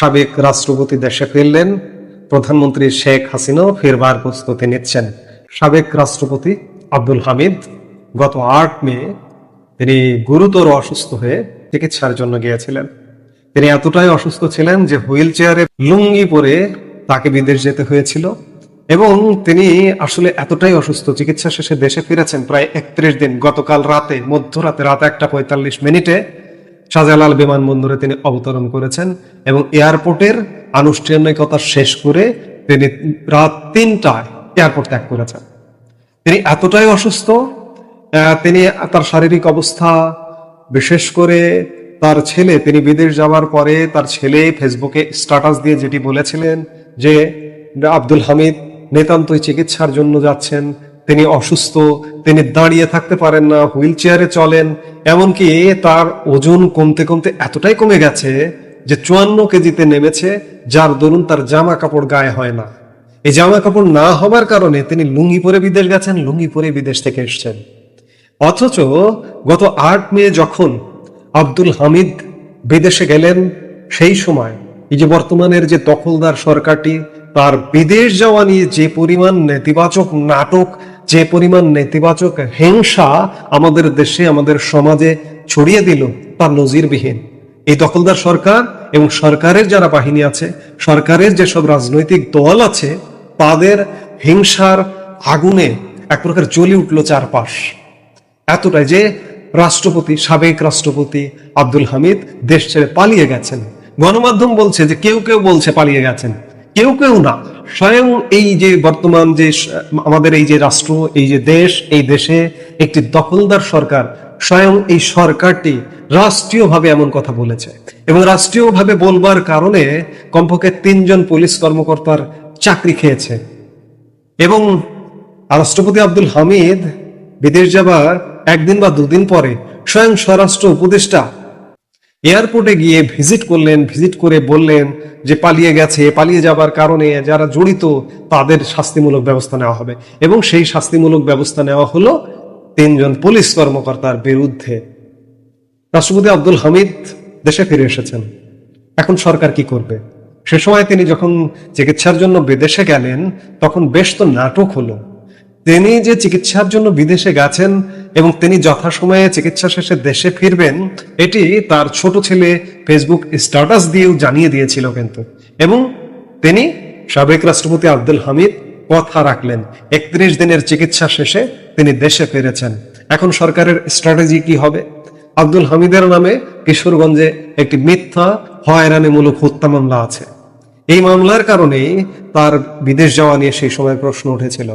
সাবেক রাষ্ট্রপতি দেশে ফিরলেন। প্রধানমন্ত্রী শেখ হাসিনাও ফেরবার প্রস্তুতি নিচ্ছেন। সাবেক রাষ্ট্রপতি আব্দুল হামিদ গত আট মে তিনি গুরুতর অসুস্থ হয়ে চিকিৎসার জন্য গিয়েছিলেন। তিনি এতটাই অসুস্থ ছিলেন যে হুইল চেয়ারে লুঙ্গি পরে তাকে বিদেশ যেতে হয়েছিল এবং তিনি আসলে এতটাই অসুস্থ। চিকিৎসা শেষে দেশে ফিরেছেন প্রায় একত্রিশ দিন। গতকাল রাতে, মধ্যরাতে, রাত একটা পঁয়তাল্লিশ মিনিটে শাহজালাল বিমানবন্দরে তিনি অবতরণ করেছেন এবং এয়ারপোর্টের আনুষ্ঠানিকতা শেষ করে তিনি রাত তিনটায় এয়ারপোর্ট ত্যাগ করেছেন। তিনি এতটাই অসুস্থ তিনি তার শারীরিক অবস্থা, বিশেষ করে তার ছেলে, তিনি বিদেশ যাওয়ার পরে তার ছেলে ফেসবুকে স্ট্যাটাস দিয়ে যেটি বলেছিলেন যে, আব্দুল হামিদ নিতান্তই চিকিৎসার জন্য যাচ্ছেন তিনি অসুস্থ, তিনি দাঁড়িয়ে থাকতে পারেন না, হুইল চেয়ারে চলেন, এমনকি তার ওজন কমতে কমতে এতটাই কমে গেছে যে চুয়ান্ন কেজিতে নেমেছে, যার দরুন তার জামা কাপড় গায়ে হয় না। এই জামা কাপড় না হবার কারণে তিনি লুঙ্গি পরে বিদেশ গেছেন, লুঙ্গি পরে বিদেশ থেকে এসছেন। অথচ গত আট মে যখন আব্দুল হামিদ বিদেশে গেলেন, সেই সময় এই যে বর্তমানের যে দখলদার সরকারটি, তার বিদেশ যাওয়া নিয়ে যে পরিমাণ নেতিবাচক নাটক যে পরিমাণ নেতিবাচক হিংসা আমাদের দেশে, আমাদের সমাজে ছড়িয়ে দিল তার নজিরবিহীন। এই দখলদার সরকার এবং সরকারের যারা বাহিনী আছে, সরকারের যেসব রাজনৈতিক দল আছে, তাদের হিংসার আগুনে এক প্রকার জ্বলে উঠল চারপাশ। এতটাই যে রাষ্ট্রপতি, সাবেক রাষ্ট্রপতি আব্দুল হামিদ দেশ ছেড়ে পালিয়ে গেছেন। গণমাধ্যম বলছে যে কেউ কেউ বলছে পালিয়ে গেছেন, কেউ কেউ না। স্বয়ং এই যে বর্তমান যে, আমাদের এই যে রাষ্ট্র, এই যে দেশ, এই দেশে একটি দখলদার সরকার, স্বয়ং এই সরকারটি রাষ্ট্রীয়ভাবে এমন কথা বলেছে। এবং রাষ্ট্রীয়ভাবে বলবার কারণে কমপক্ষে তিনজন পুলিশ কর্মকর্তার চাকরি খেয়েছে। এবং রাষ্ট্রপতি আব্দুল হামিদ বিদেশ যাবার একদিন বা দুদিন পরে স্বয়ং স্বরাষ্ট্র উপদেষ্টা এয়ারপোর্টে গিয়ে ভিজিট করলেন, ভিজিট করে বললেন যে পালিয়ে গেছে, পালিয়ে যাবার কারণে যারা জড়িত তাদের শাস্তিমূলক ব্যবস্থা নেওয়া হবে। এবং সেই শাস্তিমূলক ব্যবস্থা নেওয়া হলো তিনজন পুলিশ কর্মকর্তার বিরুদ্ধে। রাষ্ট্রপতি আব্দুল হামিদ দেশে ফিরে এসেছেন। এখন সরকার কি করবে? সে সময় তিনি যখন চিকিৎসার জন্য বিদেশে গেলেন, তখন বেশ তো নাটক হলো। তিনি যে চিকিৎসার জন্য বিদেশে গেছেন এবং তিনি যথাসময়ে চিকিৎসা শেষে দেশে ফিরবেন, এটি তার ছোট ছেলে ফেসবুক স্ট্যাটাস দিয়েও জানিয়ে দিয়েছিল কিন্তু। এবং তিনি সাবেক রাষ্ট্রপতি আব্দুল হামিদ কথা রাখলেন, একত্রিশ দিনের চিকিৎসা শেষে তিনি দেশে ফিরেছেন। এখন সরকারের স্ট্র্যাটেজি কি হবে? আব্দুল হামিদের নামে কিশোরগঞ্জে একটি মিথ্যা, হয়রানিমূলক হত্যা মামলা আছে। এই মামলার কারণেই তার বিদেশ যাওয়া নিয়ে সেই সময় প্রশ্ন উঠেছিল।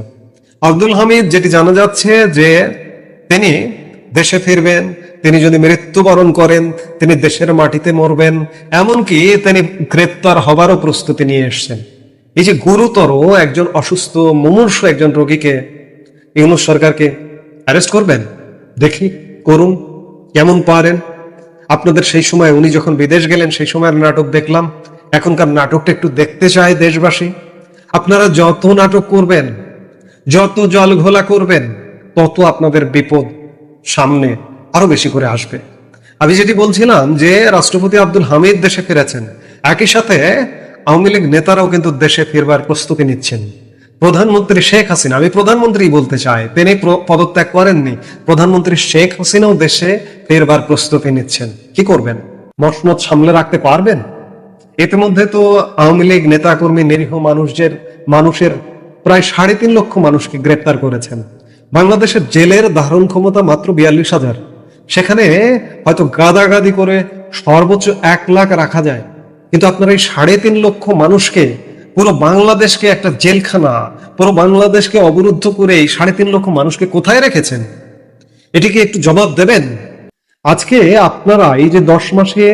আব্দুল হামিদ যেটি জানা যাচ্ছে যে তিনি দেশে ফিরবেন, তিনি যদি মৃত্যুবরণ করেন, তিনি দেশের মাটিতে মরবেন, এমনকি তিনি গ্রেপ্তার হবারও প্রস্তুতি নিয়ে এসছেন। এই যে গুরুতর একজন অসুস্থ, মুমূর্ষ একজন রোগীকে ইউনুস সরকারকে অ্যারেস্ট করবেন? দেখি, করুন, কেমন পারেন। আপনাদের সেই সময় উনি যখন বিদেশ গেলেন, সেই সময়ের নাটক দেখলাম। এখনকার নাটকটা একটু দেখতে চায় দেশবাসী। আপনারা যত নাটক করবেন যত জল ঘোলা করবেন, তত আপনাদের বিপদ সামনে আরও বেশি করে আসবে। আমি যেটি বলছিলাম যে, রাষ্ট্রপতি আব্দুল হামিদ দেশে ফিরেছেন। একই সাথে আওয়ামী লীগ নেতারাও কিন্তু দেশে ফিরবার প্রস্তুতি নিচ্ছেন। প্রধানমন্ত্রী শেখ হাসিনা, আমি প্রধানমন্ত্রী বলতে চাই, তিনি পদত্যাগ করেননি। প্রধানমন্ত্রী শেখ হাসিনাও দেশে ফেরবার প্রস্তুতি নিচ্ছেন। কি করবেন? মসনদ সামলে রাখতে পারবেন? ইতিমধ্যে তো আওয়ামী লীগ নেতাকর্মী, নিরীহ মানুষদের, মানুষের প্রায় সাড়ে তিন লক্ষ মানুষকে গ্রেপ্তার করেছেন। বাংলাদেশের জেলের ধারণ ক্ষমতা মাত্র বিয়াল্লিশ হাজার। সেখানে হয়তো গাদাগাদি করে সর্বোচ্চ এক লাখ রাখা যায়। কিন্তু আপনার এই সাড়ে তিন লক্ষ মানুষকে, পুরো বাংলাদেশকে একটা জেলখানা, পুরো বাংলাদেশকে অবরুদ্ধ করে এই সাড়ে তিন লক্ষ মানুষকে কোথায় রেখেছেন? এটিকে একটু জবাব দেবেন? আজকে আপনারা এই যে দশ মাসে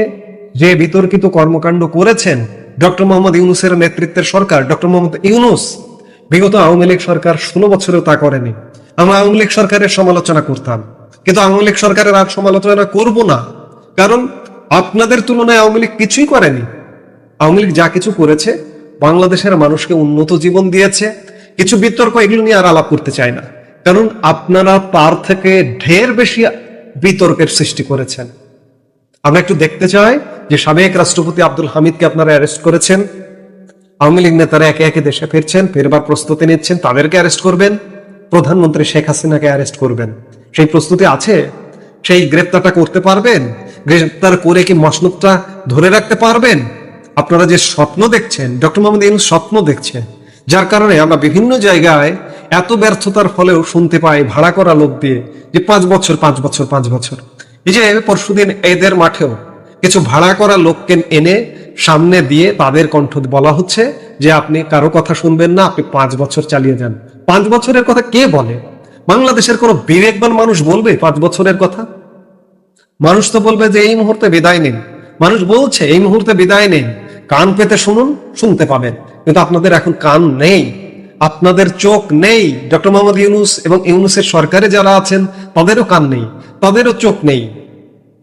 যে বিতর্কিত কর্মকাণ্ড করেছেন, ডক্টর মোহাম্মদ ইউনুসের নেতৃত্বের সরকার, ডক্টর মোহাম্মদ ইউনুস বিগত আওয়ামী লীগ সরকার ষোলো বছরেও তা করেনি। আমরা আওয়ামী লীগ সরকারের সমালোচনা করতাম। কিন্তু আওয়ামী লীগ সরকারের আর সমালোচনা করব না। কারণ আপনাদের তুলনায় আওয়ামী লীগ কিছুই করেনি। আওয়ামী লীগ যা কিছু করেছে, বাংলাদেশের মানুষকে উন্নত জীবন দিয়েছে। কিছু বিতর্ক এগুলো নিয়ে আর আলাপ করতে চাই না। কারণ আপনারা তার থেকে ঢের বেশি বিতর্কের সৃষ্টি করেছেন। আমরা একটু দেখতে চাই যে সাবেক রাষ্ট্রপতি আব্দুল হামিদকে আপনারা অ্যারেস্ট করেছেন। আওয়ামী লীগ নেতারা একে একে দেশে ফিরছেন, ফেরবার প্রস্তুতি নিচ্ছেন, তাদেরকে অ্যারেস্ট করবেন, প্রধানমন্ত্রী শেখ হাসিনাকে অ্যারেস্ট করবেন। সেই প্রস্তুতি আছে? সেই গ্রেপ্তারটা করতে পারবেন? গ্রেপ্তার করে কি মসনদটা ধরে রাখতে পারবেন? আপনারা যে স্বপ্ন দেখছেন, ডক্টর মোহাম্মদ ইউনুস স্বপ্ন দেখছেন, যার কারণে আমরা বিভিন্ন জায়গায় এত ব্যর্থতার ফলেও শুনতে পাই ভাড়া করা লোক দিয়ে যে পাঁচ বছর পাঁচ বছর পাঁচ বছর। এই যে পরশুদিন এদের মাঠেও কিছু ভাড়া করা লোককে এনে সামনে দিয়ে তাদের কণ্ঠ বলা হচ্ছে যে আপনি কারও কথা শুনবেন না, আপনি পাঁচ বছর চালিয়ে যান। পাঁচ বছরের কথা কে বলে? বাংলাদেশের কোনো বিবেকবান মানুষ বলবে পাঁচ বছরের কথা? মানুষ তো বলবে যে এই মুহূর্তে বিদায় নিন মানুষ বলছে এই মুহূর্তে বিদায় নিন কান পেতে শুনুন, শুনতে পাবেন। কিন্তু আপনাদের এখন কান নেই। আপনাদের চোখ নেই। ডক্টর মোহাম্মদ ইউনুস এবং ইউনুসের সরকারে যারা আছেন, তাদেরও কান নেই। তাদেরও চোখ নেই।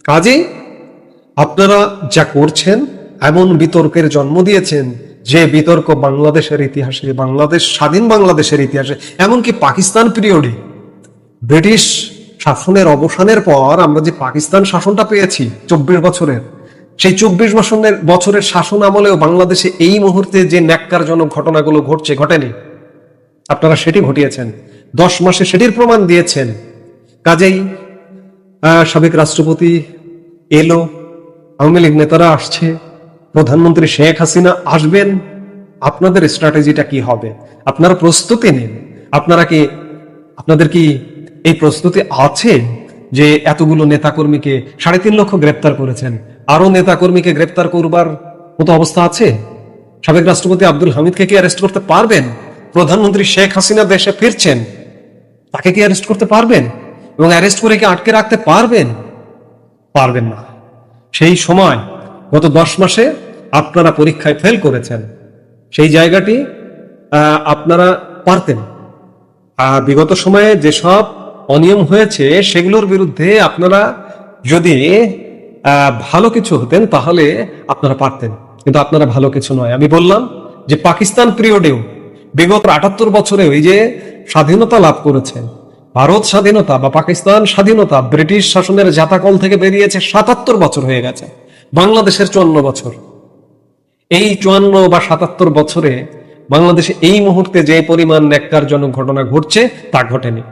কাজেই আপনারা যা করছেন এমন বিতর্কের জন্ম দিয়েছেন যে বিতর্ক বাংলাদেশের ইতিহাসে, বাংলাদেশ, স্বাধীন বাংলাদেশের ইতিহাসে, এমনকি পাকিস্তান পিরিয়ডে। ব্রিটিশ শাসনের অবসানের পর আমরা যে পাকিস্তান শাসনটা পেয়েছি চব্বিশ বছরের, সেই চব্বিশ বছরের বছরের শাসন আমলেও বাংলাদেশে এই মুহূর্তে যে ন্যাক্কারজনক ঘটনাগুলো ঘটছে, ঘটেনি। আপনারা সেটি ঘটিয়েছেন। দশ মাসে সেটির প্রমাণ দিয়েছেন। কাজেই সাবেক রাষ্ট্রপতি এলো, আওয়ামী লীগ নেতারা আসছে। প্রধানমন্ত্রী শেখ হাসিনা আসবেন, আপনাদের স্ট্র্যাটেজিটা কি হবে? আপনারা প্রস্তুতি নিন। আপনারা কি, আপনাদের কি এই প্রস্তুতি আছে যে এতগুলো নেতাকর্মীকে সাড়ে তিন লক্ষ গ্রেপ্তার করেছেন? আরও নেতাকর্মীকে গ্রেপ্তার করবার মতো অবস্থা আছে? সাবেক রাষ্ট্রপতি আব্দুল হামিদকে কি অ্যারেস্ট করতে পারবেন? প্রধানমন্ত্রী শেখ হাসিনা দেশে ফিরছেন, তাকে কি অ্যারেস্ট করতে পারবেন? এবং অ্যারেস্ট করে কি আটকে রাখতে পারবেন? পারবেন না। সেই সময় গত দশ মাসে আপনারা পরীক্ষায় ফেল করেছেন। সেই জায়গাটি আপনারা পারতেন। আহ, বিগত সময়ে যেসব অনিয়ম হয়েছে সেগুলোর বিরুদ্ধে আপনারা যদি ভালো কিছু হতেন তাহলে আপনারা পারতেন। কিন্তু আপনারা ভালো কিছু নয়। আমি বললাম যে পাকিস্তান পিরিয়ডেও বিগত আটাত্তর বছরে ওই যে স্বাধীনতা লাভ করেছে ভারত স্বাধীনতা বা পাকিস্তান স্বাধীনতা ব্রিটিশ শাসনের জাতাকল থেকে বেরিয়েছে সাতাত্তর বছর হয়ে গেছে। বাংলাদেশের চুয়ান্ন বছর। এই চুয়ান্ন বা সাতাত্তর বছরে বাংলাদেশে এই মুহূর্তে যে পরিমাণ ন্যাক্কারজনক ঘটনা ঘটছে, তা ঘটেনি।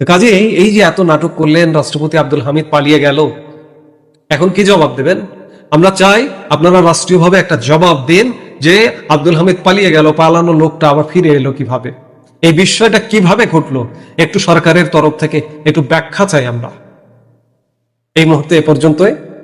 কাজেই এই যে এত নাটক করলেন রাষ্ট্রপতি আব্দুল হামিদ, পালিয়ে গেল। এখন কি জবাব দেবেন? আমরা চাই আপনারা রাষ্ট্রীয়ভাবে একটা জবাব দিন যে আব্দুল হামিদ পালিয়ে গেল, পালানো লোকটা আবার ফিরে এলো কীভাবে? এই বিষয়টা কীভাবে ঘটলো? একটু সরকারের তরফ থেকে একটু ব্যাখ্যা চাই আমরা। এই মুহূর্তে এ পর্যন্তই।